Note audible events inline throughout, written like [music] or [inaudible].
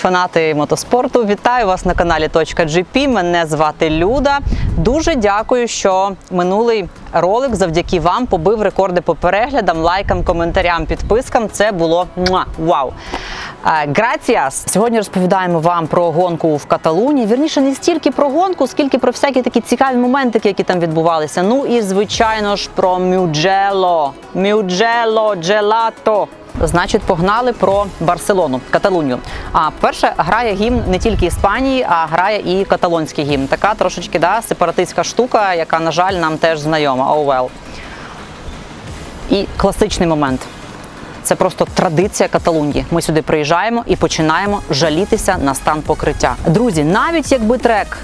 фанати мотоспорту! Вітаю вас на каналі .gp. Мене звати Люда. Дуже дякую, що минулий ролик завдяки вам побив рекорди по переглядам, лайкам, коментарям, підпискам. Це було вау. Граціас! Сьогодні розповідаємо вам про гонку в Каталунії. Вірніше, не стільки про гонку, скільки про всякі такі цікаві моментики, які там відбувалися. Ну і звичайно ж про Мюджело. Мюджело, джелато. Значить, погнали про Барселону, Каталунію. А перше грає гімн не тільки Іспанії, а грає і каталонський гімн. Така трошечки да, сепаратистська штука, яка, на жаль, нам теж знайома. Oh well. І класичний момент. Це просто традиція Каталунії. Ми сюди приїжджаємо і починаємо жалітися на стан покриття. Друзі, навіть якби трек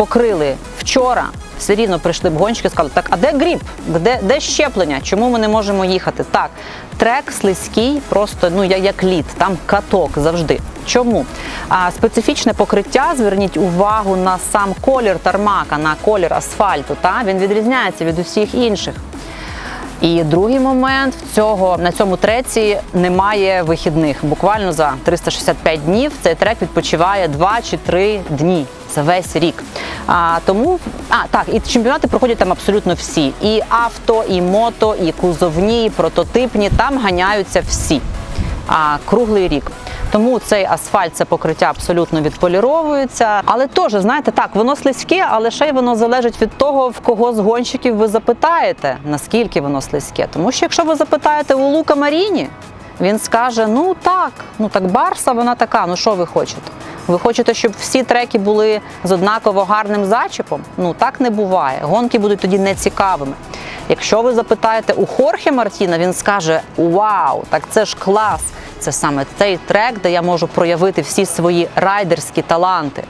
покрили вчора, все рівно прийшли б гонщики і сказали, так, а де гріб? Де, де щеплення? Чому ми не можемо їхати? Так, трек слизький, просто ну як лід, там каток завжди. Чому? А специфічне покриття, зверніть увагу на сам колір тармака, на колір асфальту. Та? Він відрізняється від усіх інших. І другий момент в цього на цьому треці немає вихідних. Буквально за 365 днів цей трек відпочиває 2 чи 3 дні. Це весь рік. А тому а так, і чемпіонати проходять там абсолютно всі. І авто, і мото, і кузовні, і прототипні. Там ганяються всі. А круглий рік. Тому цей асфальт, це покриття абсолютно відполіровується. Але теж, знаєте, так, воно слизьке, але ще й воно залежить від того, в кого з гонщиків ви запитаєте, наскільки воно слизьке. Тому що якщо ви запитаєте у Лука Маріні, він скаже: ну так, ну так Барса, вона така, ну що ви хочете? Ви хочете, щоб всі треки були з однаково гарним зачіпом? Ну так не буває. Гонки будуть тоді нецікавими. Якщо ви запитаєте у Хорхе Мартіна, він скаже: Вау, так це ж клас! Це саме цей трек, де я можу проявити всі свої райдерські таланти,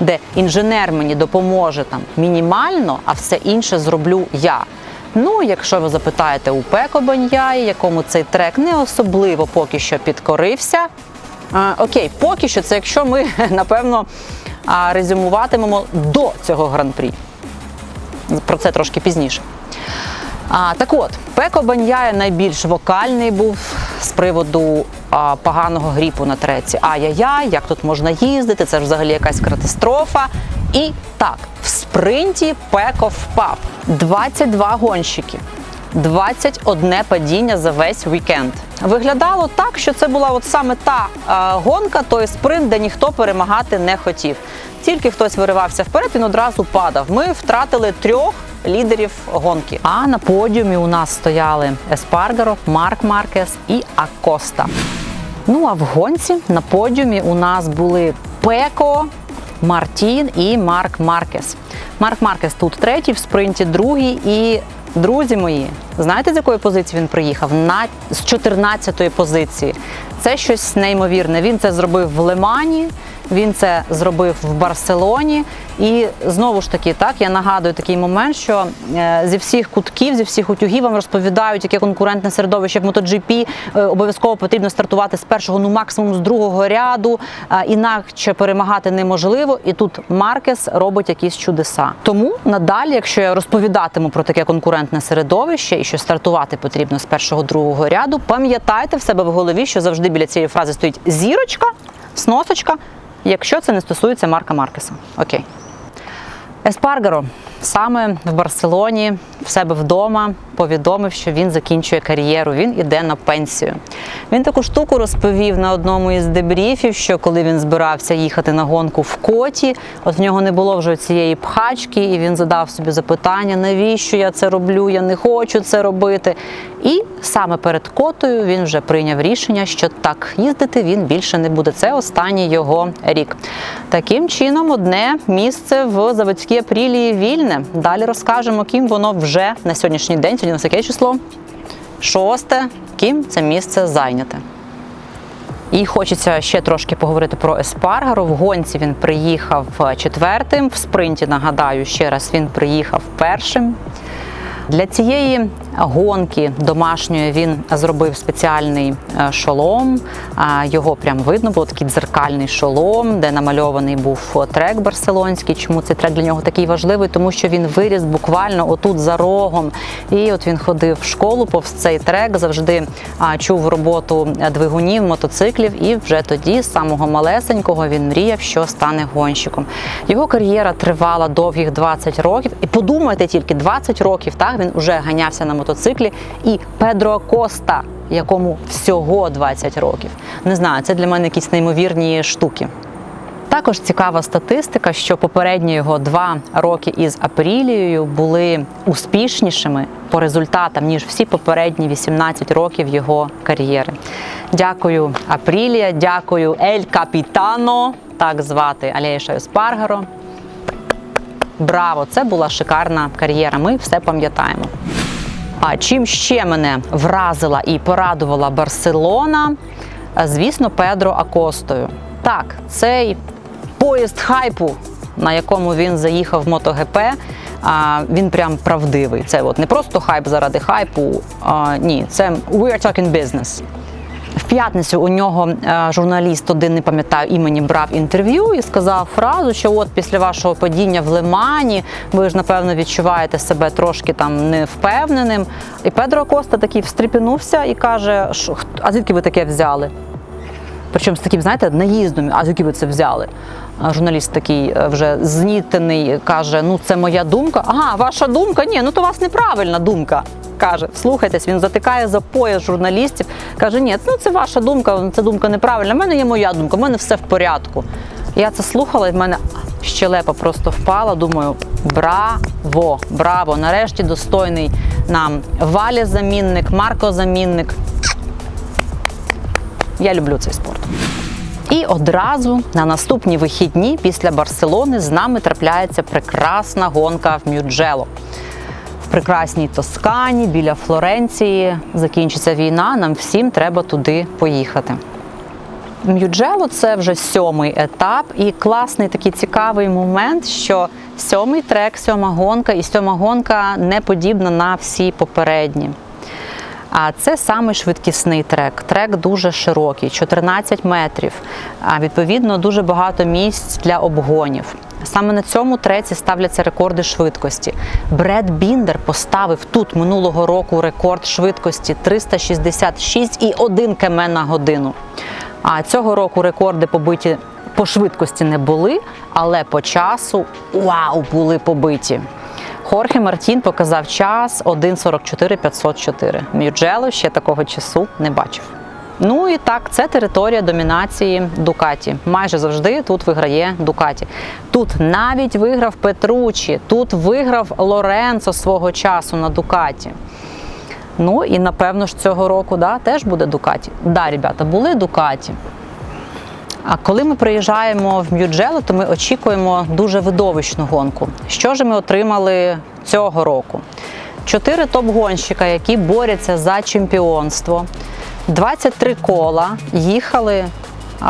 де інженер мені допоможе там мінімально, а все інше зроблю я. Ну, якщо ви запитаєте у Пеко Баньяї, якому цей трек не особливо поки що підкорився. А, окей, поки що це якщо ми [laughs] напевно резюмуватимемо до цього гран-прі. Про це трошки пізніше. А, так от, Пеко Баньяя найбільш вокальний був з приводу поганого гріпу на треці. Ай-яй-яй, як тут можна їздити, це ж взагалі якась катастрофа. І так, в спринті Пеко впав. 22 гонщики. 21 падіння за весь вікенд. Виглядало так, що це була от саме та е, гонка, той спринт, де ніхто перемагати не хотів. Тільки хтось виривався вперед, він одразу падав. Ми втратили трьох лідерів гонки. А на подіумі у нас стояли Еспаргаро, Марк Маркес і Акоста. Ну а в гонці на подіумі у нас були Пеко, Мартін і Марк Маркес. Марк Маркес тут третій, в спринті другий. І друзі мої, знаєте, з якої позиції він приїхав? На з 14-ї позиції. Це щось неймовірне. Він це зробив в Лемані. Він це зробив в Барселоні, і знову ж таки, так я нагадую такий момент, що е, зі всіх кутків, зі всіх утюгів вам розповідають, яке конкурентне середовище в MotoGP, е, обов'язково потрібно стартувати з першого, ну максимум з другого ряду, інакше перемагати неможливо. І тут Маркес робить якісь чудеса. Тому надалі, якщо я розповідатиму про таке конкурентне середовище і що стартувати потрібно з першого другого ряду, пам'ятайте в себе в голові, що завжди біля цієї фрази стоїть зірочка, сносочка якщо це не стосується Марка Маркеса. Окей. Еспаргаро саме в Барселоні в себе вдома повідомив, що він закінчує кар'єру, він іде на пенсію. Він таку штуку розповів на одному із дебріфів, що коли він збирався їхати на гонку в коті, от в нього не було вже цієї пхачки, і він задав собі запитання, навіщо я це роблю, я не хочу це робити. І саме перед котою він вже прийняв рішення, що так їздити він більше не буде. Це останній його рік. Таким чином, одне місце в заводській апрілії вільне. Далі розкажемо, ким воно вже на сьогоднішній день. Сьогодні у нас число? Шосте. Ким це місце зайняте. І хочеться ще трошки поговорити про Еспаргаро. В гонці він приїхав четвертим. В спринті нагадаю ще раз він приїхав першим. Для цієї гонки домашньої він зробив спеціальний е, шолом. Його прям видно було такий дзеркальний шолом, де намальований був трек барселонський. Чому цей трек для нього такий важливий? Тому що він виріс буквально отут за рогом. І от він ходив в школу повз цей трек, завжди чув роботу двигунів, мотоциклів, і вже тоді, з самого малесенького, він мріяв, що стане гонщиком. Його кар'єра тривала довгих 20 років. І подумайте тільки, 20 років так він вже ганявся на мотоциклі. І Педро Коста, якому всього 20 років. Не знаю, це для мене якісь неймовірні штуки. Також цікава статистика, що попередні його два роки із Апрілією були успішнішими по результатам ніж всі попередні 18 років його кар'єри. Дякую, Апрілія, дякую Ель Капітано, так звати Алєша Еспаргаро. Браво! Це була шикарна кар'єра. Ми все пам'ятаємо. А чим ще мене вразила і порадувала Барселона? Е, Звісно, Педро Акостою. Так, цей поїзд хайпу, на якому він заїхав в а, він прям правдивий. Це от не просто хайп заради хайпу. А, ні, це we are talking business. В п'ятницю у нього е, журналіст один не пам'ятаю імені брав інтерв'ю і сказав фразу, що от після вашого падіння в Лимані ви ж напевно відчуваєте себе трошки там невпевненим. І Педро Коста такий встрепенувся і каже: а звідки ви таке взяли? Причому з таким, знаєте, наїздом, а звідки ви це взяли? Журналіст такий е, вже знітений каже: Ну, це моя думка. Ага, ваша думка? Ні, ну то у вас неправильна думка. Каже, слухайтесь, він затикає за пояс журналістів. Каже, ні, ну це ваша думка, це думка неправильна. У мене є моя думка, в мене все в порядку. Я це слухала, і в мене щелепа просто впала. Думаю, браво, браво! Нарешті достойний нам Валя замінник, Марко замінник. Я люблю цей спорт. І одразу на наступні вихідні після Барселони з нами трапляється прекрасна гонка в Мюджело. В прекрасній Тоскані біля Флоренції закінчиться війна. Нам всім треба туди поїхати. Мюджело це вже сьомий етап, і класний такий цікавий момент, що сьомий трек, сьома гонка, і сьома гонка не подібна на всі попередні. А це саме швидкісний трек. Трек дуже широкий, 14 метрів. А відповідно дуже багато місць для обгонів. Саме на цьому треці ставляться рекорди швидкості. Бред Біндер поставив тут минулого року рекорд швидкості 366,1 км на годину. А цього року рекорди побиті по швидкості не були, але по часу вау, були побиті. Хорхе Мартін показав час 1.44.504. Мюджело ще такого часу не бачив. Ну і так, це територія домінації Дукаті. Майже завжди тут виграє Дукаті. Тут навіть виграв Петручі, тут виграв Лоренцо свого часу на Дукаті. Ну і напевно ж цього року да, теж буде Дукаті. Да, ребята, були Дукаті. А коли ми приїжджаємо в Мюджело, то ми очікуємо дуже видовищну гонку. Що ж ми отримали цього року? Чотири топ-гонщика, які борються за чемпіонство. 23 кола їхали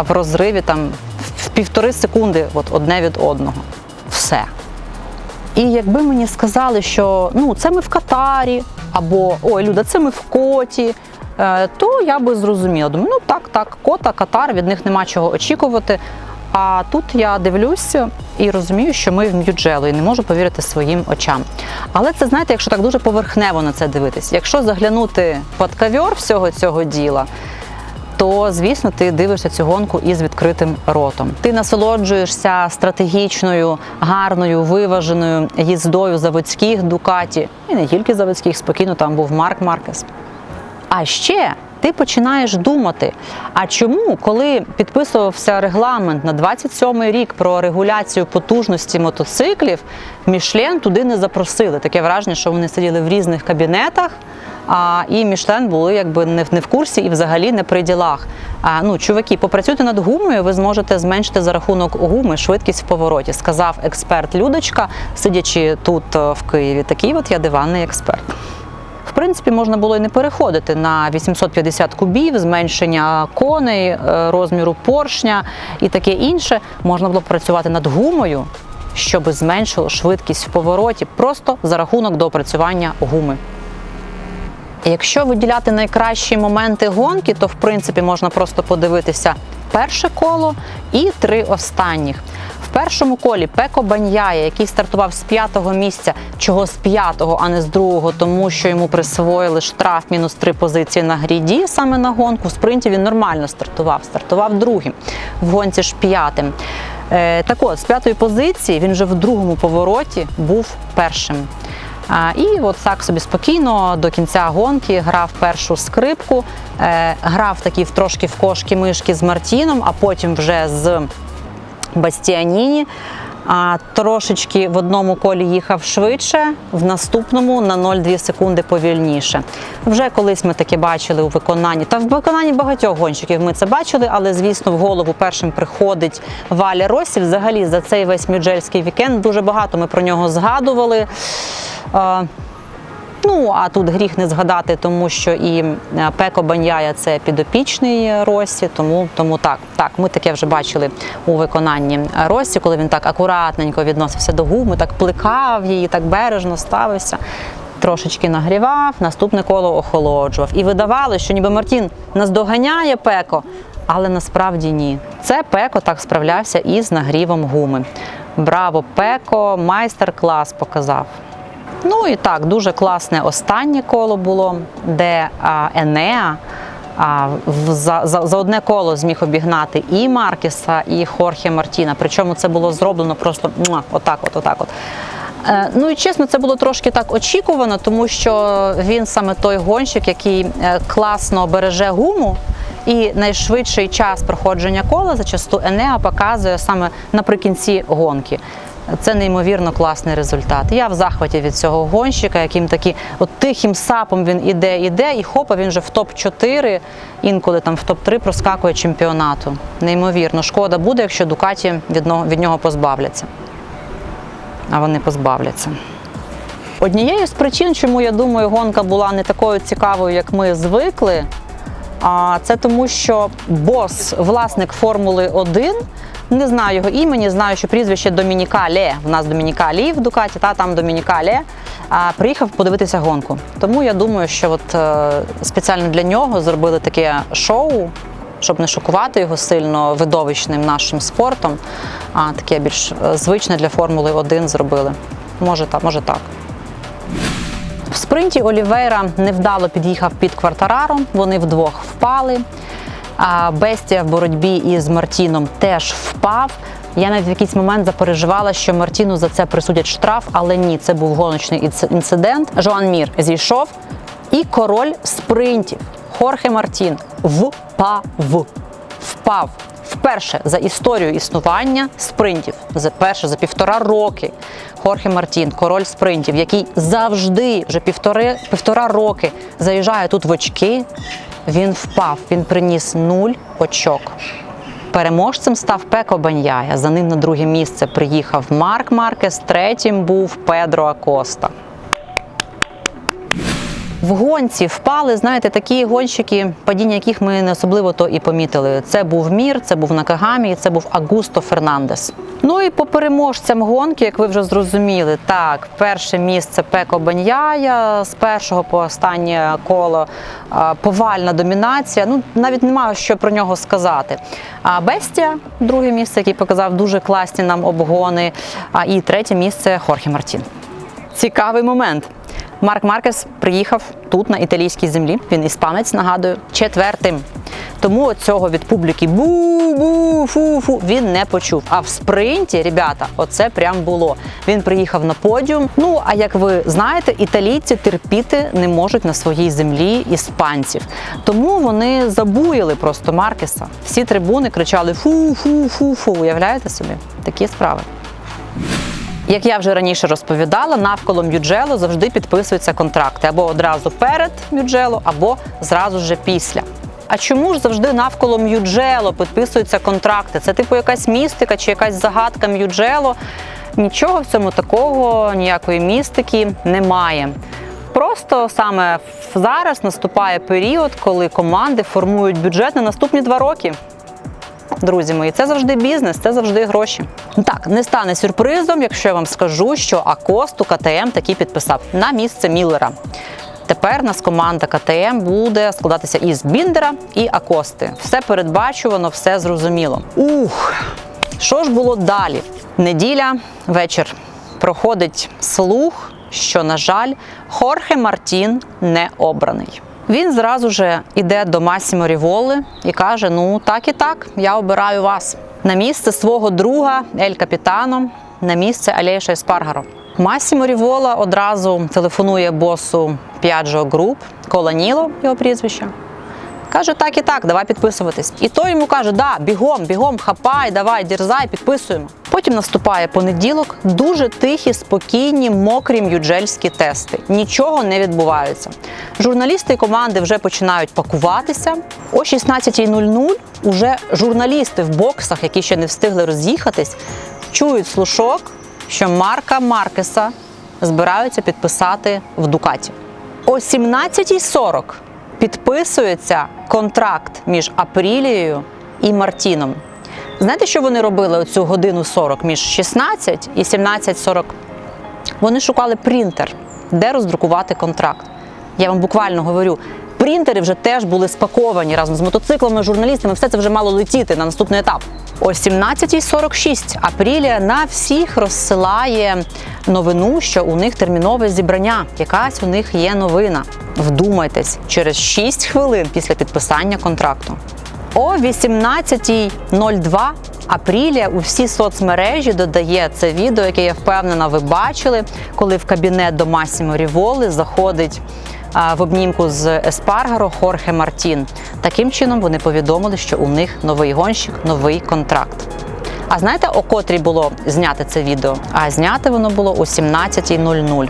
в розриві там в півтори секунди от, одне від одного. Все. І якби мені сказали, що ну це ми в Катарі, або ой, Люда, це ми в Коті, е, то я би зрозуміла. Думаю, ну так, так, кота, Катар, від них нема чого очікувати. А тут я дивлюся і розумію, що ми в Мюджело, і не можу повірити своїм очам. Але це знаєте, якщо так дуже поверхнево на це дивитись, якщо заглянути під ковер всього цього діла, то звісно ти дивишся цю гонку із відкритим ротом. Ти насолоджуєшся стратегічною, гарною, виваженою їздою заводських дукаті, і не тільки заводських, спокійно там був Марк Маркес. А ще ти починаєш думати: а чому, коли підписувався регламент на 27-й рік про регуляцію потужності мотоциклів, Мішлен туди не запросили? Таке враження, що вони сиділи в різних кабінетах. А, і Мішлен були якби не в, не в курсі і взагалі не при ділах. А, ну, чуваки, попрацюйте над гумою, ви зможете зменшити за рахунок гуми швидкість в повороті, сказав експерт Людочка, сидячи тут е, в Києві. Такий от я диванний експерт. В принципі, можна було і не переходити на 850 кубів, зменшення коней, е, розміру поршня і таке інше. Можна було працювати над гумою, щоб зменшило швидкість в повороті, просто за рахунок доопрацювання гуми. Якщо виділяти найкращі моменти гонки, то в принципі можна просто подивитися перше коло і три останніх. В першому колі Пеко Баньяє, який стартував з п'ятого місця, чого з п'ятого, а не з другого, тому що йому присвоїли штраф мінус три позиції на гріді, саме на гонку. В спринті він нормально стартував, стартував другим, в гонці ж п'ятим. Е, так от, з п'ятої позиції він вже в другому повороті був першим. І от так собі спокійно до кінця гонки грав першу скрипку, е, грав такі в- трошки в кошки-мишки з Мартіном, а потім вже з Бастіаніні. А трошечки в одному колі їхав швидше, в наступному на 0,2 секунди повільніше. Вже колись ми таке бачили у виконанні. Та в виконанні багатьох гонщиків ми це бачили, але звісно в голову першим приходить Валя Росі. Взагалі за цей весь мюджельський вікенд дуже багато ми про нього згадували. Ну, а тут гріх не згадати, тому що і е, Пеко Баняя це підопічний Росі, тому, тому так, так, ми таке вже бачили у виконанні Росі, коли він так акуратненько відносився до гуми, так плекав її, так бережно ставився. Трошечки нагрівав, наступне коло охолоджував. І видавалося, що ніби Мартін наздоганяє Пеко, але насправді ні. Це Пеко так справлявся із нагрівом гуми. Браво, Пеко, майстер-клас показав. Ну і так, дуже класне останнє коло було, де Енеа за, за, за одне коло зміг обігнати і Маркеса, і Хорхе Мартіна. Причому це було зроблено просто отак, от, отак. От. Е, Ну і чесно, це було трошки так очікувано, тому що він саме той гонщик, який е, класно береже гуму. І найшвидший час проходження кола зачасту Енеа показує саме наприкінці гонки. Це неймовірно класний результат. Я в захваті від цього гонщика, яким такі от тихим сапом він іде, іде, і хопа, він вже в топ-4, інколи там в топ-3 проскакує чемпіонату. Неймовірно, шкода буде, якщо Дукаті від нього, позбавляться. А вони позбавляться. Однією з причин, чому я думаю, гонка була не такою цікавою, як ми звикли, це тому, що бос, власник Формули 1, не знаю його імені, знаю, що прізвище Домініка Ле. В нас Домініка Лі в Дукаті, та там Домініка Ле. А приїхав подивитися гонку. Тому я думаю, що от е, спеціально для нього зробили таке шоу, щоб не шокувати його сильно видовищним нашим спортом, а таке більш е, звичне для Формули 1 зробили. Може так, може так. В спринті Олівейра невдало під'їхав під квартараром, вони вдвох впали. А Бестія в боротьбі із Мартіном теж впав. Я навіть в якийсь момент запереживала, що Мартіну за це присудять штраф, але ні, це був гоночний інцидент. Жоан Мір зійшов, і король спринтів Хорхе Мартін впав. Впав вперше за історію існування спринтів, за перше за півтора роки. Хорхе Мартін, король спринтів, який завжди вже півтори, півтора роки заїжджає тут в очки. Він впав, він приніс нуль очок. Переможцем став Пеко Баньяя. За ним на друге місце приїхав Марк Маркес, третім був Педро Акоста. В гонці впали, знаєте, такі гонщики, падіння яких ми не особливо то і помітили. Це був Мір, це був Накагамі, це був Агусто Фернандес. Ну і по переможцям гонки, як ви вже зрозуміли, так, перше місце Пеко Баньяя, з першого по останнє коло повальна домінація. Ну навіть немає що про нього сказати. А Бестія, друге місце, який показав дуже класні нам обгони. А і третє місце Хорхе Мартін. Цікавий момент. Марк Маркес приїхав тут на італійській землі. Він іспанець, нагадую, четвертим. Тому цього від публіки бу-бу, фу-фу він не почув. А в спринті, ребята, оце прям було. Він приїхав на подіум. Ну а як ви знаєте, італійці терпіти не можуть на своїй землі іспанців. Тому вони забуяли просто Маркеса. Всі трибуни кричали фу-фу-фу-фу. Уявляєте собі? Такі справи. Як я вже раніше розповідала, навколо Мюджело завжди підписуються контракти або одразу перед Мюджело, або зразу ж після. А чому ж завжди навколо Мюджело підписуються контракти? Це типу якась містика чи якась загадка Мюджело? Нічого в цьому такого, ніякої містики немає. Просто саме зараз наступає період, коли команди формують бюджет на наступні два роки. Друзі мої, це завжди бізнес, це завжди гроші. Так, не стане сюрпризом, якщо я вам скажу, що Акосту КТМ таки підписав на місце Міллера. Тепер нас команда КТМ буде складатися із Біндера і Акости. Все передбачувано, все зрозуміло. Ух, що ж було далі? Неділя, вечір. Проходить слух, що, на жаль, Хорхе Мартін не обраний. Він зразу же йде до Масімо Ріволи і каже: Ну, так і так, я обираю вас на місце свого друга Ель Капітано, на місце Алєша Еспаргаро. Масімо Рівола одразу телефонує босу Piaggio Group, Коланіло, його прізвище. Каже, так і так, давай підписуватись. І той йому каже, да, бігом, бігом, хапай, давай, дірзай, підписуємо. Потім наступає понеділок, дуже тихі, спокійні, мокрі м'юджельські тести. Нічого не відбувається. Журналісти і команди вже починають пакуватися. О 16.00 уже журналісти в боксах, які ще не встигли роз'їхатись, чують слушок, що Марка Маркеса збираються підписати в Дукаті. О 17.40 підписується контракт між Апрілією і Мартіном. Знаєте, що вони робили оцю годину 40 між 16 і 17.40? Вони шукали принтер, де роздрукувати контракт. Я вам буквально говорю. Принтери вже теж були спаковані разом з мотоциклами, журналістами. Все це вже мало летіти на наступний етап. О 17.46 Апрілія на всіх розсилає новину, що у них термінове зібрання. Якась у них є новина. Вдумайтесь, через 6 хвилин після підписання контракту. О 18.02 Апрілія у всі соцмережі додає це відео, яке я впевнена, ви бачили, коли в кабінет до Масімо Ріволи заходить в обнімку з Еспаргаро Хорхе Мартін. Таким чином вони повідомили, що у них новий гонщик, новий контракт. А знаєте, о котрій було зняте це відео? А зняте воно було о 17.00.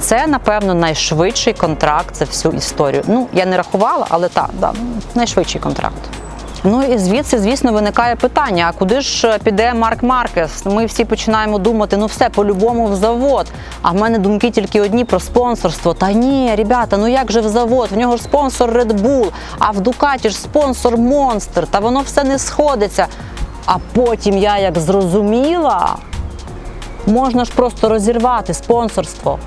Це, напевно, найшвидший контракт за всю історію. Ну, я не рахувала, але так, да, найшвидший контракт. Ну і звідси, звісно, виникає питання: а куди ж піде Марк Маркес? Ми всі починаємо думати, ну все, по-любому в завод. А в мене думки тільки одні про спонсорство. Та ні, ребята, ну як же в завод? В нього ж спонсор Red Bull, а в Дукаті ж спонсор Monster, та воно все не сходиться. А потім я як зрозуміла, можна ж просто розірвати спонсорство.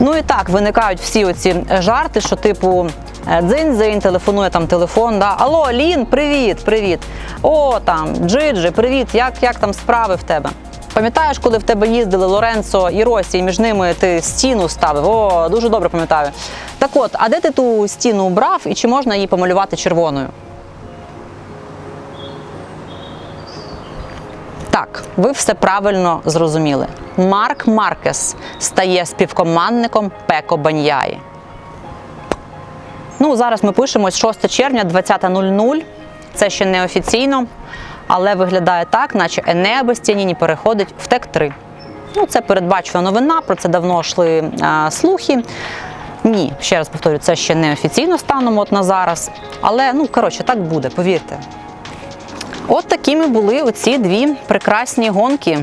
Ну і так виникають всі оці жарти, що типу дзинь-дзинь, телефонує там телефон. Да? Алло, Лін, привіт, привіт. О, там, Джиджи, привіт, як, як там справи в тебе? Пам'ятаєш, коли в тебе їздили Лоренцо і Росі, і між ними ти стіну ставив? О, дуже добре пам'ятаю. Так от, а де ти ту стіну убрав і чи можна її помалювати червоною? Так, ви все правильно зрозуміли. Марк Маркес стає співкомандником Пеко Баньяї. Ну, зараз ми пишемо 6 червня, 20.00. Це ще не офіційно, але виглядає так, наче Енеа Бастіаніні переходить в ТЕК-3. Ну, це передбачена новина, про це давно йшли а, слухи. Ні, ще раз повторю, це ще не офіційно станом от на зараз. Але, ну, коротше, так буде, повірте. От такими були оці дві прекрасні гонки.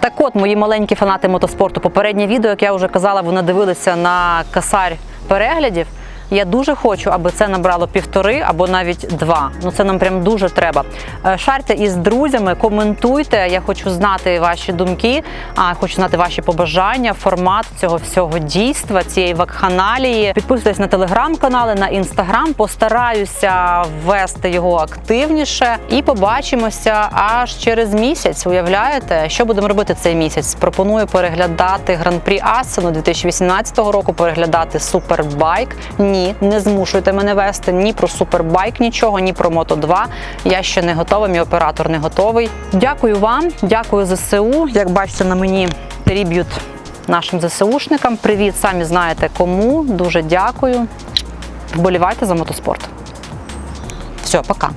Так от, мої маленькі фанати мотоспорту, попереднє відео, як я вже казала, вони дивилися на касарь переглядів. Я дуже хочу, аби це набрало півтори або навіть два. Ну це нам прям дуже треба. Е, Шарте із друзями, коментуйте. Я хочу знати ваші думки, а хочу знати ваші побажання, формат цього всього дійства, цієї вакханалії. Підписуйтесь на телеграм-канали, на інстаграм. Постараюся ввести його активніше і побачимося аж через місяць. Уявляєте, що будемо робити цей місяць? Пропоную переглядати гран-прі Асену 2018 року, переглядати супербайк. Ні, не змушуйте мене вести ні про супербайк, нічого, ні про Мото 2. Я ще не готова, мій оператор не готовий. Дякую вам, дякую ЗСУ. Як бачите, на мені тріб'ют нашим ЗСУшникам. Привіт, самі знаєте кому. Дуже дякую. Вболівайте за мотоспорт. Все, пока.